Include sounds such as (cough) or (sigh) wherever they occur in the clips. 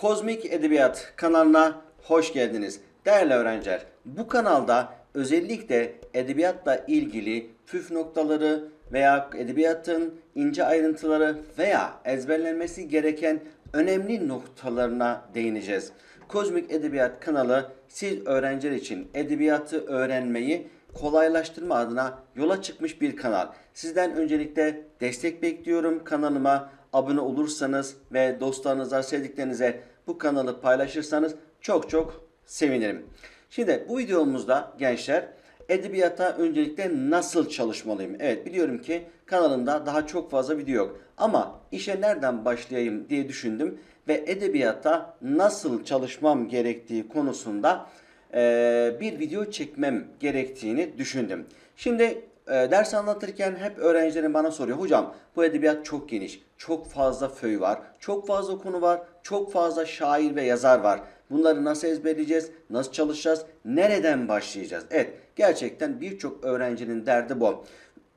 Kozmik Edebiyat kanalına hoş geldiniz. Değerli öğrenciler, bu kanalda özellikle edebiyatla ilgili püf noktaları veya edebiyatın ince ayrıntıları veya ezberlenmesi gereken önemli noktalarına değineceğiz. Kozmik Edebiyat kanalı siz öğrenciler için edebiyatı öğrenmeyi kolaylaştırma adına yola çıkmış bir kanal. Sizden öncelikle destek bekliyorum kanalıma abone olursanız ve dostlarınıza, sevdiklerinize bu kanalı paylaşırsanız çok çok sevinirim. Şimdi bu videomuzda gençler edebiyata öncelikle nasıl çalışmalıyım? Evet biliyorum ki kanalımda daha çok fazla video yok. Ama işe nereden başlayayım diye düşündüm ve edebiyata nasıl çalışmam gerektiği konusunda eee, bir video çekmem gerektiğini düşündüm. Şimdi e, ders anlatırken hep öğrencilerim bana soruyor. Hocam bu edebiyat çok geniş. Çok fazla föy var. Çok fazla konu var. Çok fazla şair ve yazar var. Bunları nasıl ezberleyeceğiz? Nasıl çalışacağız? Nereden başlayacağız? Evet gerçekten birçok öğrencinin derdi bu.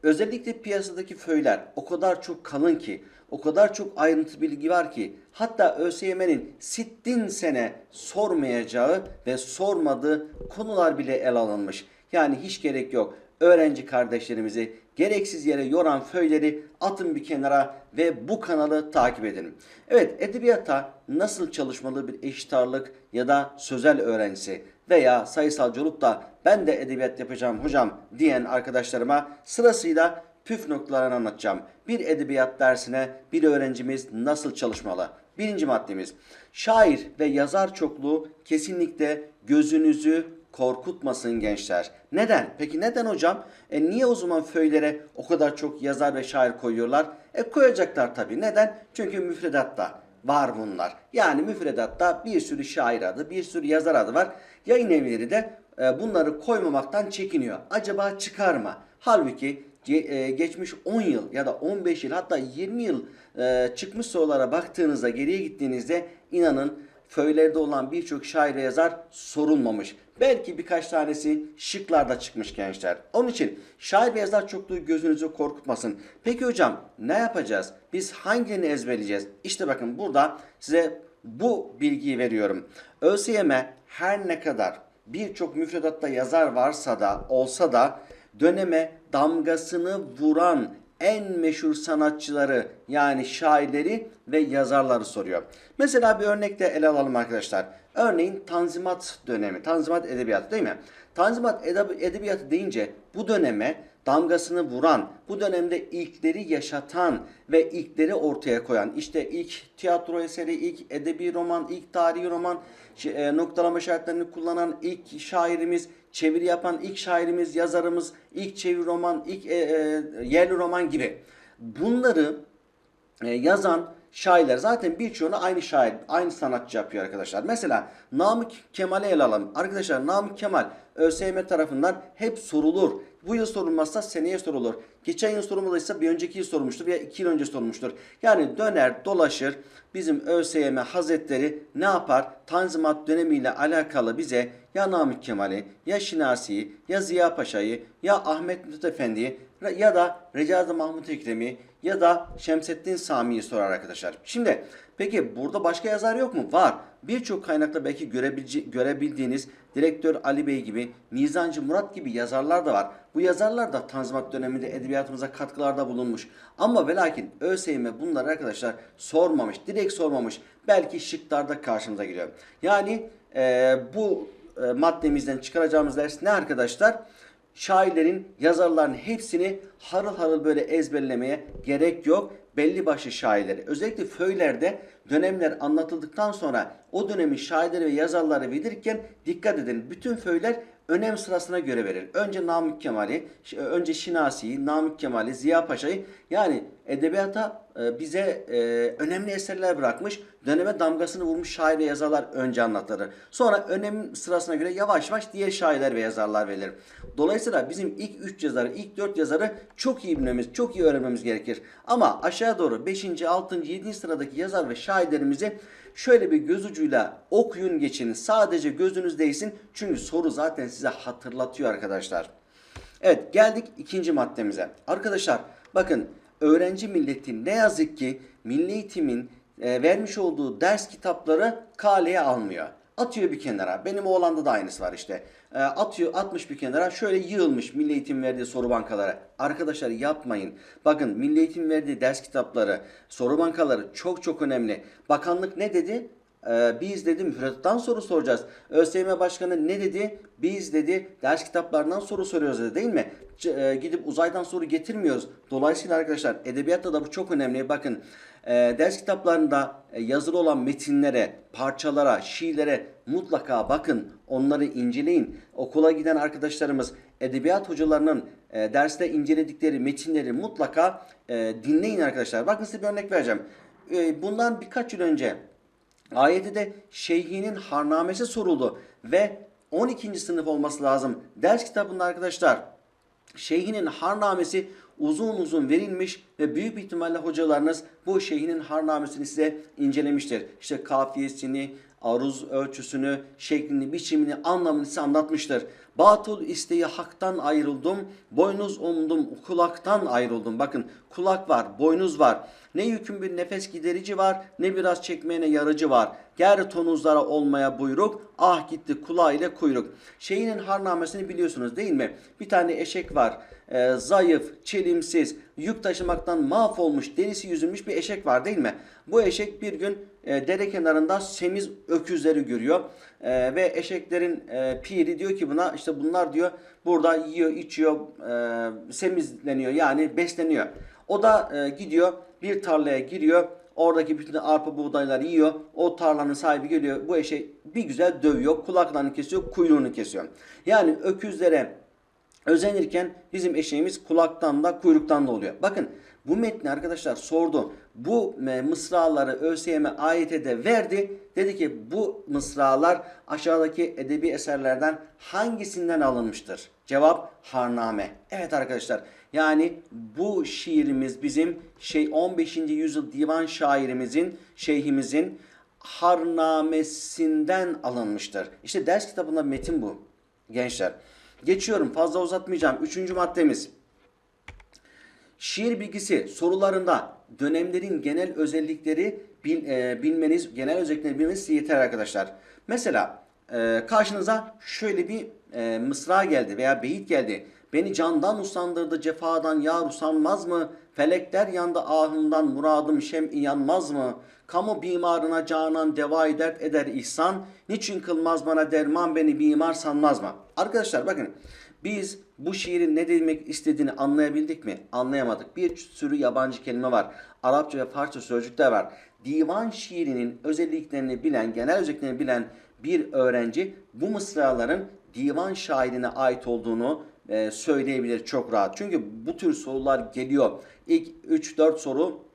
Özellikle piyasadaki föyler o kadar çok kalın ki, o kadar çok ayrıntı bilgi var ki, hatta ÖSYM'nin sittin sene sormayacağı ve sormadığı konular bile ele alınmış. Yani hiç gerek yok. Öğrenci kardeşlerimizi gereksiz yere yoran föyleri atın bir kenara ve bu kanalı takip edin. Evet, edebiyata nasıl çalışmalı bir eşit ağırlık ya da sözel öğrencisi veya sayısalcı olup da ben de edebiyat yapacağım hocam diyen arkadaşlarıma sırasıyla püf noktalarını anlatacağım. Bir edebiyat dersine bir öğrencimiz nasıl çalışmalı? Birinci maddemiz. Şair ve yazar çokluğu kesinlikle gözünüzü korkutmasın gençler. Neden? Peki neden hocam? E niye o zaman föylere o kadar çok yazar ve şair koyuyorlar? E koyacaklar tabii. Neden? Çünkü müfredatta var bunlar. Yani müfredatta bir sürü şair adı, bir sürü yazar adı var. Yayın evleri de e, bunları koymamaktan çekiniyor. Acaba çıkar mı? Halbuki e, geçmiş 10 yıl ya da 15 yıl hatta 20 yıl e, çıkmış sorulara baktığınızda geriye gittiğinizde inanın föylerde olan birçok şair ve yazar sorulmamış. Belki birkaç tanesi şıklarda çıkmış gençler. Onun için şair ve yazar çokluğu gözünüzü korkutmasın. Peki hocam ne yapacağız? Biz hangilerini ezberleyeceğiz? İşte bakın burada size bu bilgiyi veriyorum. ÖSYM her ne kadar birçok müfredatta yazar varsa da olsa da döneme damgasını vuran en meşhur sanatçıları yani şairleri ve yazarları soruyor. Mesela bir örnekte ele alalım arkadaşlar. Örneğin Tanzimat dönemi, Tanzimat edebiyatı değil mi? Tanzimat edeb- edebiyatı deyince bu döneme damgasını vuran, bu dönemde ilkleri yaşatan ve ilkleri ortaya koyan, işte ilk tiyatro eseri, ilk edebi roman, ilk tarihi roman, e, noktalama işaretlerini kullanan ilk şairimiz, çeviri yapan ilk şairimiz, yazarımız, ilk çeviri roman, ilk e, e, yerli roman gibi. Bunları e, yazan şairler zaten birçoğunu aynı şair, aynı sanatçı yapıyor arkadaşlar. Mesela Namık Kemal'i ele alalım. Arkadaşlar Namık Kemal ÖSYM tarafından hep sorulur. Bu yıl sorulmazsa seneye sorulur. Geçen yıl sorulmadıysa bir önceki yıl sorulmuştur veya iki yıl önce sorulmuştur. Yani döner dolaşır bizim ÖSYM Hazretleri ne yapar? Tanzimat dönemiyle alakalı bize ya Namık Kemal'i, ya Şinasi'yi, ya Ziya Paşa'yı, ya Ahmet Mithat Efendi'yi ya da Recai Mahmut Ekrem'i ya da Şemsettin Sami'yi sorar arkadaşlar. Şimdi peki burada başka yazar yok mu? Var. Birçok kaynakta belki görebildiğiniz Direktör Ali Bey gibi, Mizancı Murat gibi yazarlar da var. Bu yazarlar da Tanzimat döneminde edebiyatımıza katkılarda bulunmuş. Ama ve lakin ÖSYM bunları arkadaşlar sormamış, direkt sormamış. Belki şıklarda karşımıza geliyor. Yani e, bu e, maddemizden çıkaracağımız ders ne arkadaşlar? şairlerin, yazarların hepsini harıl harıl böyle ezberlemeye gerek yok. Belli başlı şairleri. Özellikle föylerde dönemler anlatıldıktan sonra o dönemin şairleri ve yazarları verirken dikkat edin. Bütün föyler önem sırasına göre verir. Önce Namık Kemal'i, önce Şinasi'yi, Namık Kemal'i, Ziya Paşa'yı yani edebiyata e, bize e, önemli eserler bırakmış, döneme damgasını vurmuş şair ve yazarlar önce anlatılır. Sonra önem sırasına göre yavaş yavaş diğer şairler ve yazarlar verilir. Dolayısıyla bizim ilk 3 yazarı, ilk 4 yazarı çok iyi bilmemiz, çok iyi öğrenmemiz gerekir. Ama aşağı doğru 5. 6. 7. sıradaki yazar ve şairlerimizi şöyle bir göz ucuyla okuyun geçin. Sadece gözünüz değsin. Çünkü soru zaten size hatırlatıyor arkadaşlar. Evet geldik ikinci maddemize. Arkadaşlar bakın öğrenci milleti ne yazık ki milli eğitimin e, vermiş olduğu ders kitapları kaleye almıyor. Atıyor bir kenara. Benim oğlanda da aynısı var işte. E, atıyor, atmış bir kenara. Şöyle yığılmış Milli Eğitim verdiği soru bankaları. Arkadaşlar yapmayın. Bakın Milli Eğitim verdiği ders kitapları, soru bankaları çok çok önemli. Bakanlık ne dedi? Ee, biz dedi müfredattan soru soracağız. ÖSYM Başkanı ne dedi? Biz dedi ders kitaplarından soru soruyoruz dedi değil mi? C- e, gidip uzaydan soru getirmiyoruz. Dolayısıyla arkadaşlar edebiyatta da bu çok önemli. Bakın e, ders kitaplarında e, yazılı olan metinlere, parçalara, şiirlere mutlaka bakın. Onları inceleyin. Okula giden arkadaşlarımız edebiyat hocalarının e, derste inceledikleri metinleri mutlaka e, dinleyin arkadaşlar. Bakın size bir örnek vereceğim. E, bundan birkaç yıl önce Ayette de şeyhinin harnamesi soruldu ve 12. sınıf olması lazım. Ders kitabında arkadaşlar şeyhinin harnamesi uzun uzun verilmiş ve büyük ihtimalle hocalarınız bu şeyhinin harnamesini size incelemiştir. İşte kafiyesini, aruz ölçüsünü, şeklini, biçimini, anlamını size anlatmıştır. Batıl isteği haktan ayrıldım, boynuz umdum, kulaktan ayrıldım. Bakın kulak var, boynuz var. Ne yükün bir nefes giderici var, ne biraz çekmeyene yarıcı var. Ger tonuzlara olmaya buyruk, ah gitti kulağı ile kuyruk. Şeyinin harnamesini biliyorsunuz değil mi? Bir tane eşek var, e, zayıf, çelimsiz, yük taşımaktan mahvolmuş, derisi yüzülmüş bir eşek var değil mi? Bu eşek bir gün e, dere kenarında semiz öküzleri görüyor. E, ve eşeklerin e, piri diyor ki buna işte bunlar diyor burada yiyor, içiyor, e, semizleniyor yani besleniyor. O da e, gidiyor bir tarlaya giriyor. Oradaki bütün arpa buğdayları yiyor. O tarlanın sahibi geliyor. Bu eşeği bir güzel dövüyor. Kulaklarını kesiyor. Kuyruğunu kesiyor. Yani öküzlere özenirken bizim eşeğimiz kulaktan da kuyruktan da oluyor. Bakın bu metni arkadaşlar sordu. Bu e, mısraları ÖSYM ayete de verdi. Dedi ki bu mısralar aşağıdaki edebi eserlerden hangisinden alınmıştır? Cevap Harname. Evet arkadaşlar yani bu şiirimiz bizim şey 15. yüzyıl divan şairimizin, şeyhimizin harnamesinden alınmıştır. İşte ders kitabında metin bu gençler. Geçiyorum fazla uzatmayacağım. Üçüncü maddemiz. Şiir bilgisi sorularında dönemlerin genel özellikleri bil, e, bilmeniz, genel özellikleri bilmeniz yeter arkadaşlar. Mesela e, karşınıza şöyle bir e, mısra geldi veya beyit geldi. Beni candan usandırdı cefadan yar usanmaz mı? Felekler yandı ahımdan muradım şem yanmaz mı? Kamu bimarına canan devayı dert eder ihsan. Niçin kılmaz bana derman beni bimar sanmaz mı? Arkadaşlar bakın biz bu şiirin ne demek istediğini anlayabildik mi? Anlayamadık. Bir sürü yabancı kelime var. Arapça ve Farsça sözcükler var. Divan şiirinin özelliklerini bilen, genel özelliklerini bilen bir öğrenci bu mısraların divan şairine ait olduğunu e, söyleyebilir çok rahat. Çünkü bu tür sorular geliyor. İlk 3-4 soru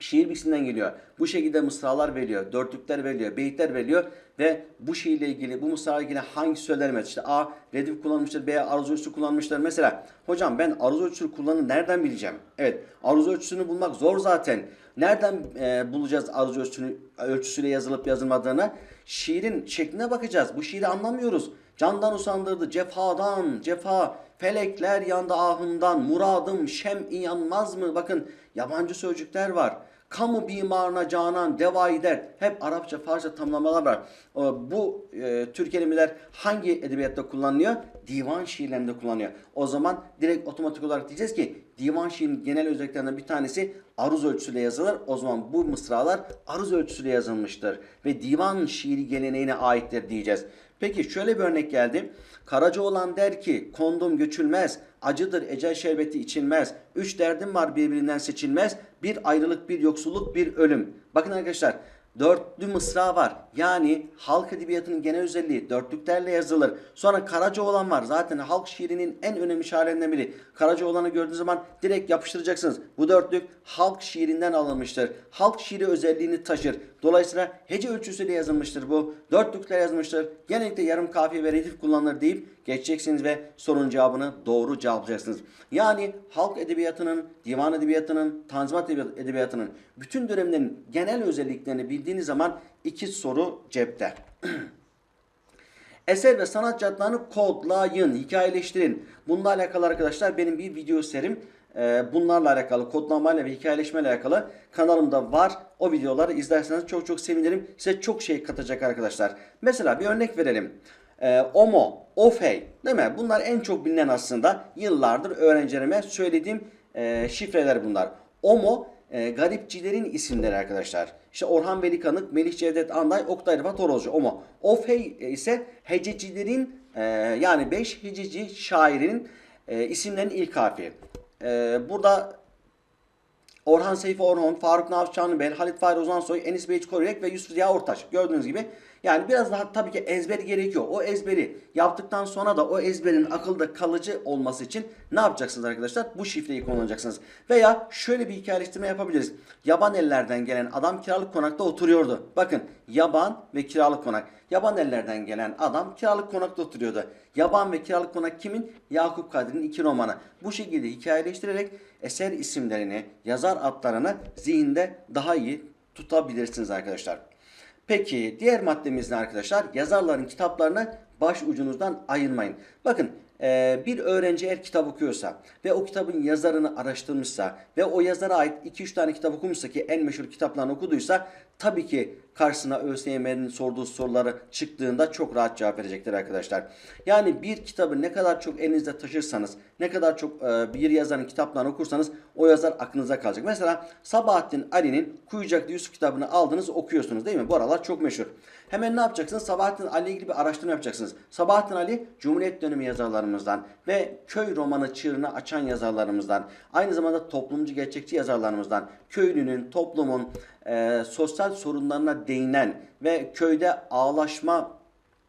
şiir bilgisinden geliyor. Bu şekilde mısralar veriliyor, dörtlükler veriliyor, beyitler veriliyor ve bu şiirle ilgili, bu mısralarla ilgili hangi söylenmez? İşte A redif kullanmıştır, B aruz ölçüsü kullanmıştır. Mesela hocam ben aruz ölçüsü kullanı nereden bileceğim? Evet aruz ölçüsünü bulmak zor zaten. Nereden e, bulacağız aruz ölçüsünü, ölçüsüyle yazılıp yazılmadığını? Şiirin şekline bakacağız. Bu şiiri anlamıyoruz. Candan usandırdı cefadan, cefa, felekler yandı ahından, muradım şem yanmaz mı? Bakın yabancı sözcükler var. Kamu bimarına canan, devayı dert. Hep Arapça, Farsça tamlamalar var. Ee, Bu e, tür kelimeler hangi edebiyatta kullanılıyor? Divan şiirlerinde kullanılıyor. O zaman direkt otomatik olarak diyeceğiz ki divan şiirinin genel özelliklerinden bir tanesi aruz ölçüsüyle yazılır. O zaman bu mısralar aruz ölçüsüyle yazılmıştır. Ve divan şiiri geleneğine aittir diyeceğiz. Peki şöyle bir örnek geldi. Karacaoğlan der ki kondum göçülmez, acıdır ecel şerbeti içilmez. Üç derdim var birbirinden seçilmez. Bir ayrılık, bir yoksulluk, bir ölüm. Bakın arkadaşlar dörtlü mısra var. Yani halk edebiyatının genel özelliği dörtlüklerle yazılır. Sonra Karacaoğlan var. Zaten halk şiirinin en önemli şairlerinden biri. Karacaoğlan'ı gördüğünüz zaman direkt yapıştıracaksınız. Bu dörtlük halk şiirinden alınmıştır. Halk şiiri özelliğini taşır. Dolayısıyla hece ölçüsüyle yazılmıştır bu. Dörtlükle yazılmıştır. Genellikle yarım kafiye ve redif kullanılır deyip geçeceksiniz ve sorunun cevabını doğru cevaplayacaksınız. Yani halk edebiyatının, divan edebiyatının, tanzimat edebiyatının bütün dönemlerin genel özelliklerini bildiğiniz zaman iki soru cepte. (clears throat) Eser ve sanat cadlarını kodlayın, hikayeleştirin. Bununla alakalı arkadaşlar benim bir video serim. Ee, Bunlarla alakalı, kodlamayla ve hikayeleşmeyle alakalı kanalımda var. O videoları izlerseniz çok çok sevinirim. Size çok şey katacak arkadaşlar. Mesela bir örnek verelim. Ee, OMO, OFEY değil mi? Bunlar en çok bilinen aslında yıllardır öğrencilerime söylediğim e, şifreler bunlar. OMO e, garipçilerin isimleri arkadaşlar. İşte Orhan Veli Kanık, Melih Cevdet Anday, Oktay Rıfat Orozcu. OMO. OFEY ise hececilerin e, yani 5 hececi şairin e, isimlerinin ilk harfi. E, burada Orhan Seyfi Orhon, Faruk Navs Çanlıbel, Halit Fahri Ozansoy, Enis Beyç Koruyek ve Yusuf Ziya Ortaç. Gördüğünüz gibi yani biraz daha tabii ki ezber gerekiyor. O ezberi yaptıktan sonra da o ezberin akılda kalıcı olması için ne yapacaksınız arkadaşlar? Bu şifreyi kullanacaksınız. Veya şöyle bir hikayeleştirme yapabiliriz. Yaban ellerden gelen adam kiralık konakta oturuyordu. Bakın yaban ve kiralık konak. Yaban ellerden gelen adam kiralık konakta oturuyordu. Yaban ve kiralık konak kimin? Yakup Kadri'nin iki romanı. Bu şekilde hikayeleştirerek eser isimlerini, yazar adlarını zihinde daha iyi tutabilirsiniz arkadaşlar. Peki diğer maddemiz ne arkadaşlar? Yazarların kitaplarını baş ucunuzdan ayırmayın. Bakın e, bir öğrenci eğer kitap okuyorsa ve o kitabın yazarını araştırmışsa ve o yazara ait 2-3 tane kitap okumuşsa ki en meşhur kitaplarını okuduysa tabii ki karşısına ÖSYM'nin sorduğu soruları çıktığında çok rahat cevap verecektir arkadaşlar. Yani bir kitabı ne kadar çok elinizde taşırsanız, ne kadar çok e, bir yazarın kitaplarını okursanız o yazar aklınıza kalacak. Mesela Sabahattin Ali'nin Kuyucaklı Yusuf kitabını aldınız okuyorsunuz değil mi? Bu aralar çok meşhur. Hemen ne yapacaksınız? Sabahattin Ali ilgili bir araştırma yapacaksınız. Sabahattin Ali Cumhuriyet dönemi yazarlarımızdan ve köy romanı çığırını açan yazarlarımızdan. Aynı zamanda toplumcu gerçekçi yazarlarımızdan. Köylünün, toplumun e, sosyal sorunlarına değinen ve köyde ağlaşma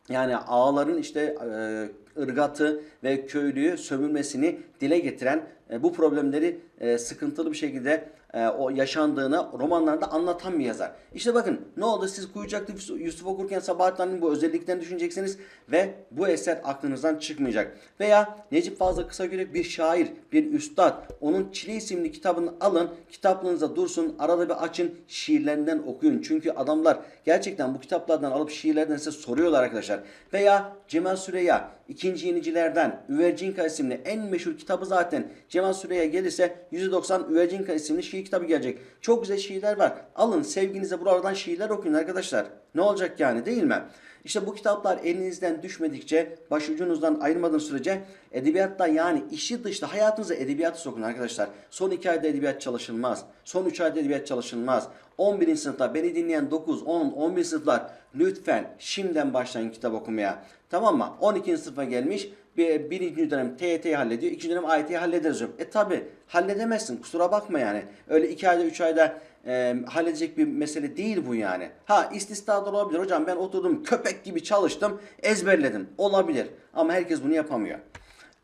yani ağaların işte e, ırgatı ve köylüyü sömürmesini dile getiren e, bu problemleri e, sıkıntılı bir şekilde e, o yaşandığını romanlarda anlatan bir yazar. İşte bakın ne oldu siz Kuyucaklı Yusuf, okurken Sabahattin Ali'nin bu özelliklerini düşüneceksiniz ve bu eser aklınızdan çıkmayacak. Veya Necip Fazıl Kısakürek bir şair, bir üstad. Onun Çile isimli kitabını alın, kitaplığınıza dursun, arada bir açın, şiirlerinden okuyun. Çünkü adamlar gerçekten bu kitaplardan alıp şiirlerden size soruyorlar arkadaşlar. Veya Cemal Süreya, ikinci yenicilerden Üvercinka isimli en meşhur kitabı zaten Cemal Süreya gelirse %90 Üvercinka isimli şiir kitabı gelecek. Çok güzel şiirler var. Alın sevginize buralardan şiirler okuyun arkadaşlar. Ne olacak yani değil mi? İşte bu kitaplar elinizden düşmedikçe, başucunuzdan ayırmadığınız sürece edebiyatta yani işi dışta hayatınıza edebiyatı sokun arkadaşlar. Son 2 ayda edebiyat çalışılmaz. Son 3 ayda edebiyat çalışılmaz. 11. sınıfta beni dinleyen 9, 10, 11 sınıflar lütfen şimdiden başlayın kitap okumaya. Tamam mı? 12. sınıfa gelmiş bir, birinci dönem TYT'yi hallediyor. ikinci dönem AYT'yi hallederiz. E tabi halledemezsin kusura bakma yani. Öyle 2 ayda 3 ayda e, halledecek bir mesele değil bu yani. Ha istisnalar olabilir hocam ben oturdum köpek gibi çalıştım ezberledim olabilir ama herkes bunu yapamıyor.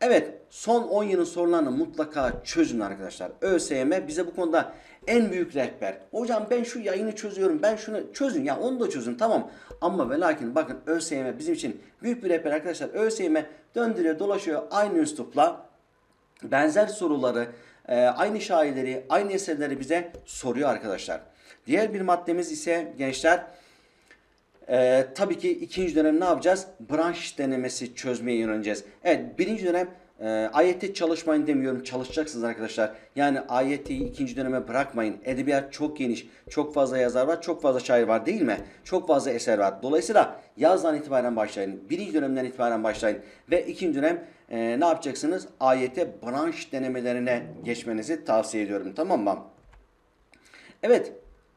Evet son 10 yılın sorularını mutlaka çözün arkadaşlar. ÖSYM bize bu konuda en büyük rehber. Hocam ben şu yayını çözüyorum ben şunu çözün ya onu da çözün tamam. Ama ve lakin bakın ÖSYM bizim için büyük bir rehber arkadaşlar. ÖSYM döndürüyor dolaşıyor aynı üslupla benzer soruları e, aynı şairleri, aynı eserleri bize soruyor arkadaşlar. Diğer bir maddemiz ise gençler e, tabii ki ikinci dönem ne yapacağız? Branş denemesi çözmeye yöneleceğiz. Evet birinci dönem e, AYT çalışmayın demiyorum. Çalışacaksınız arkadaşlar. Yani AYT'yi ikinci döneme bırakmayın. Edebiyat çok geniş. Çok fazla yazar var. Çok fazla şair var değil mi? Çok fazla eser var. Dolayısıyla yazdan itibaren başlayın. Birinci dönemden itibaren başlayın. Ve ikinci dönem e, ne yapacaksınız? AYT branş denemelerine geçmenizi tavsiye ediyorum. Tamam mı? Evet,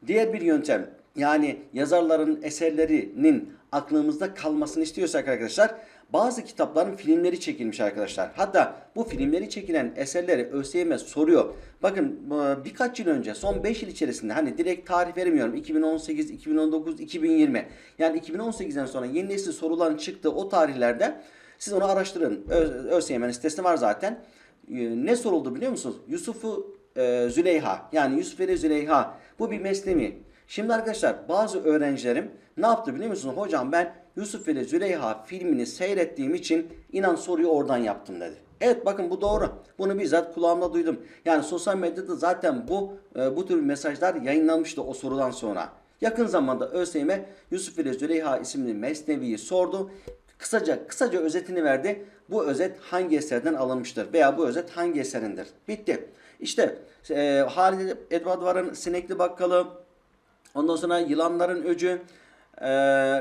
diğer bir yöntem yani yazarların eserlerinin aklımızda kalmasını istiyorsak arkadaşlar bazı kitapların filmleri çekilmiş arkadaşlar. Hatta bu filmleri çekilen eserleri ÖSYM soruyor. Bakın birkaç yıl önce son 5 yıl içerisinde hani direkt tarih veremiyorum 2018, 2019, 2020 yani 2018'den sonra yeni nesil soruların çıktığı o tarihlerde siz onu araştırın. Ö- ÖSYM'nin sitesinde var zaten. E, Ne soruldu biliyor musunuz? Yusuf'u e, Züleyha yani Yusuf ile Züleyha bu bir meslemi. Şimdi arkadaşlar bazı öğrencilerim ne yaptı biliyor musunuz? Hocam ben Yusuf ile Züleyha filmini seyrettiğim için inan soruyu oradan yaptım dedi. Evet bakın bu doğru. Bunu bizzat kulağımda duydum. Yani sosyal medyada zaten bu e, bu tür mesajlar yayınlanmıştı o sorudan sonra. Yakın zamanda ÖSYM Yusuf ile Züleyha isimli mesneviyi sordu. Kısaca kısaca özetini verdi. Bu özet hangi eserden alınmıştır veya bu özet hangi eserindir? Bitti. İşte e, Halide Edward Var'ın Sinekli Bakkalı, Ondan sonra Yılanların Öcü, e,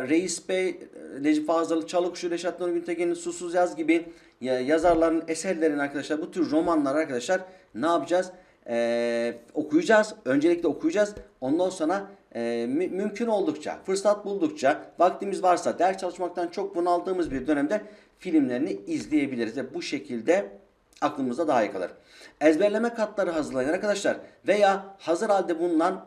Reis Bey, Necip Fazıl Çalıkuşu, Reşat Nuri Güntekin'in Susuz Yaz gibi ya- yazarların eserlerini arkadaşlar bu tür romanlar arkadaşlar ne yapacağız? E, okuyacağız. Öncelikle okuyacağız. Ondan sonra e, mü- mümkün oldukça, fırsat buldukça, vaktimiz varsa ders çalışmaktan çok bunaldığımız bir dönemde filmlerini izleyebiliriz. Ve bu şekilde aklımızda daha iyi kalır. Ezberleme katları hazırlayın arkadaşlar. Veya hazır halde bulunan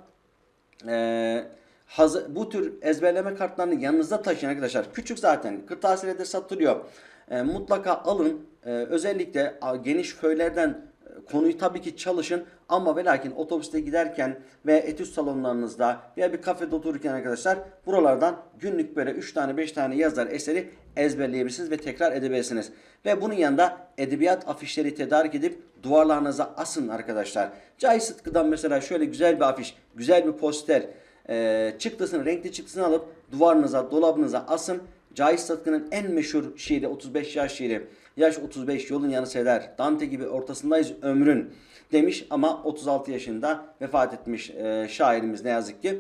ee, hazır, bu tür ezberleme kartlarını yanınızda taşıyın arkadaşlar. Küçük zaten kırtasiyede satılıyor. Ee, mutlaka alın. Ee, özellikle geniş föylerden e, konuyu tabii ki çalışın ama ve lakin otobüste giderken ve etüt salonlarınızda veya bir kafede otururken arkadaşlar buralardan günlük böyle 3 tane 5 tane yazar eseri ezberleyebilirsiniz ve tekrar edebilirsiniz. Ve bunun yanında edebiyat afişleri tedarik edip duvarlarınıza asın arkadaşlar. Cahit Sıtkı'dan mesela şöyle güzel bir afiş, güzel bir poster e, çıktısını, renkli çıktısını alıp duvarınıza, dolabınıza asın. Cahit Sıtkı'nın en meşhur şiiri 35 yaş şiiri. Yaş 35 yolun yanı sever. Dante gibi ortasındayız ömrün demiş ama 36 yaşında vefat etmiş e, şairimiz ne yazık ki.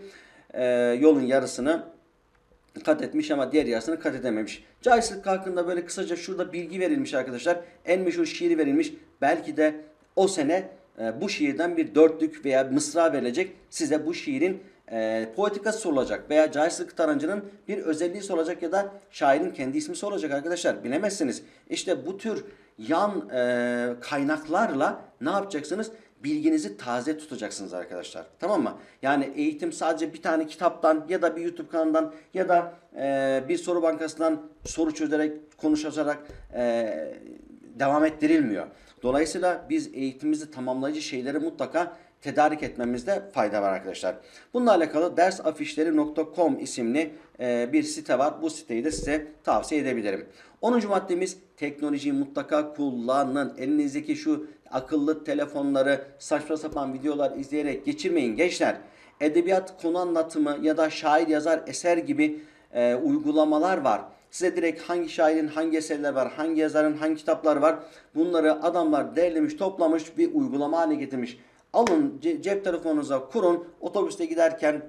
E, yolun yarısını kat etmiş ama diğer yarısını kat edememiş. Cahit Sıtkı hakkında böyle kısaca şurada bilgi verilmiş arkadaşlar. En meşhur şiiri verilmiş. Belki de o sene e, bu şiirden bir dörtlük veya mısra verilecek. Size bu şiirin e, poetikası sorulacak veya Cahit Sıtkı Tarancı'nın bir özelliği sorulacak ya da şairin kendi ismi sorulacak arkadaşlar. Bilemezsiniz. İşte bu tür yan e, kaynaklarla ne yapacaksınız? bilginizi taze tutacaksınız arkadaşlar. Tamam mı? Yani eğitim sadece bir tane kitaptan ya da bir YouTube kanalından ya da e, bir soru bankasından soru çözerek, konuşarak e, devam ettirilmiyor. Dolayısıyla biz eğitimimizi tamamlayıcı şeyleri mutlaka tedarik etmemizde fayda var arkadaşlar. Bununla alakalı dersafişleri.com isimli e, bir site var. Bu siteyi de size tavsiye edebilirim. 10. maddemiz teknolojiyi mutlaka kullanın. Elinizdeki şu akıllı telefonları saçma sapan videolar izleyerek geçirmeyin gençler. Edebiyat konu anlatımı ya da şair yazar eser gibi e, uygulamalar var. Size direkt hangi şairin hangi eserler var, hangi yazarın hangi kitaplar var bunları adamlar derlemiş, toplamış bir uygulama haline getirmiş. Alın ce- cep telefonunuza kurun, otobüste giderken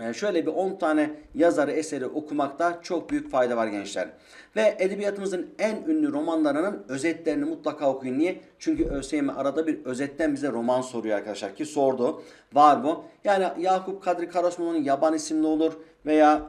ee, Şöyle bir 10 tane yazarı eseri okumakta çok büyük fayda var gençler. Ve edebiyatımızın en ünlü romanlarının özetlerini mutlaka okuyun. Niye? Çünkü ÖSYM arada bir özetten bize roman soruyor arkadaşlar ki sordu. Var bu. Yani Yakup Kadri Karasman'ın Yaban isimli olur veya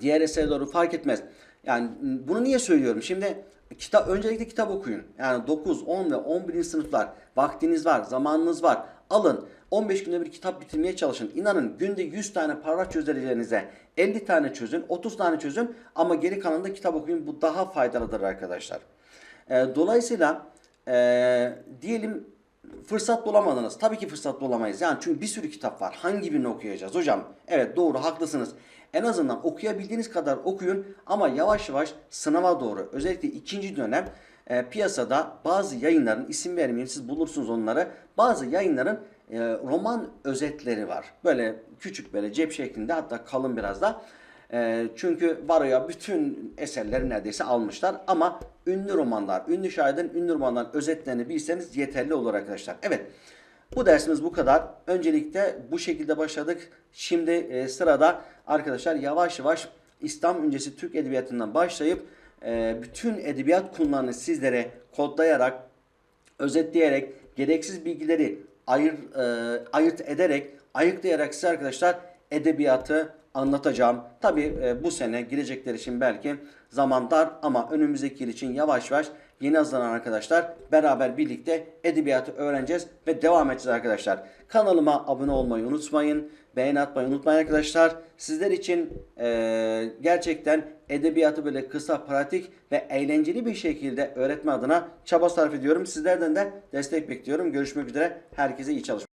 diğer eserleri fark etmez. Yani bunu niye söylüyorum? Şimdi kitap öncelikle kitap okuyun. Yani 9, 10 ve 11. sınıflar vaktiniz var, zamanınız var. Alın. 15 günde bir kitap bitirmeye çalışın. İnanın günde 100 tane paragraf çözeceğinize 50 tane çözün, 30 tane çözün ama geri kalanında kitap okuyun. Bu daha faydalıdır arkadaşlar. Ee, dolayısıyla ee, diyelim fırsat bulamadınız. Tabii ki fırsat bulamayız. Yani çünkü bir sürü kitap var. Hangi birini okuyacağız hocam? Evet doğru haklısınız. En azından okuyabildiğiniz kadar okuyun ama yavaş yavaş sınava doğru özellikle ikinci dönem e, piyasada bazı yayınların isim vermeyeyim siz bulursunuz onları. Bazı yayınların e, roman özetleri var. Böyle küçük böyle cep şeklinde hatta kalın biraz da. E, çünkü Varo'ya bütün eserleri neredeyse almışlar ama ünlü romanlar, ünlü şairlerin ünlü romanların özetlerini bilseniz yeterli olur arkadaşlar. Evet. Bu dersimiz bu kadar. Öncelikle bu şekilde başladık. Şimdi e, sırada arkadaşlar yavaş yavaş İslam öncesi Türk edebiyatından başlayıp e, bütün edebiyat konularını sizlere kodlayarak, özetleyerek, gereksiz bilgileri ayır, e, ayırt ederek, ayıklayarak size arkadaşlar edebiyatı anlatacağım. Tabi bu sene girecekler için belki zaman dar ama önümüzdeki yıl için yavaş yavaş yeni hazırlanan arkadaşlar beraber birlikte edebiyatı öğreneceğiz ve devam edeceğiz arkadaşlar. Kanalıma abone olmayı unutmayın. Beğeni atmayı unutmayın arkadaşlar. Sizler için eee, gerçekten edebiyatı böyle kısa, pratik ve eğlenceli bir şekilde öğretme adına çaba sarf ediyorum. Sizlerden de destek bekliyorum. Görüşmek üzere. Herkese iyi çalışmalar.